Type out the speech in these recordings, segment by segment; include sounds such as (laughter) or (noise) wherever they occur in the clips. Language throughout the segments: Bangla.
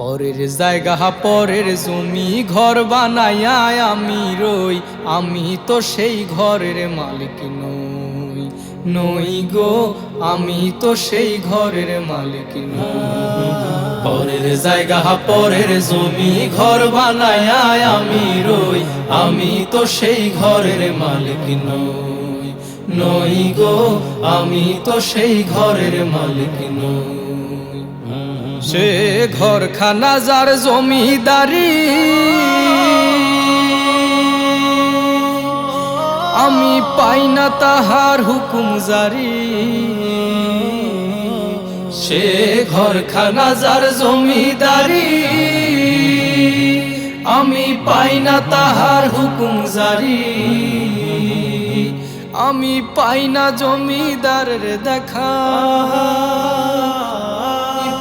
পরের জায়গা, পরের জমি ঘর বানাইয়া আমি রই। আমি তো সেই ঘরের মালিক নই নই গো, আমি তো সেই ঘরের মালিক নই। পরের জায়গা, পরের জমি ঘর বানাইয়া আমি রই। আমি তো সেই ঘরের মালিক নই নই গো, আমি তো সেই ঘরের মালিক নই। সে ঘরখানা যার জমিদারি। আমি পাই না তাহার হুকুম জারি। সে ঘরখানা যার জমিদারি। আমি পাই না তাহার হুকুম জারি। আমি পাই না জমিদারের দেখা।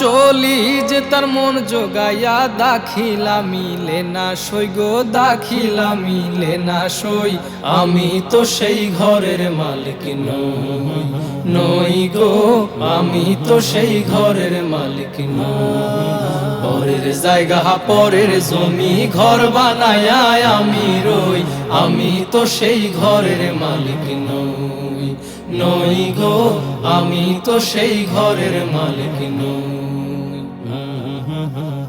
চলি যে তার মন জোগাইয়া দাখিলা মিলে না সই গো, দাখিলা মিলে না সই। আমি তো সেই ঘরের মালিক নই নই গো, আমি তো সেই ঘরের মালিক নই। পরের জায়গা, পরের জমি, ঘর বানায়া আমি রই। আমি তো সেই ঘরের মালিক নই নই গো, আমি তো সেই ঘরের মালিক নই। Mm-hmm. (laughs)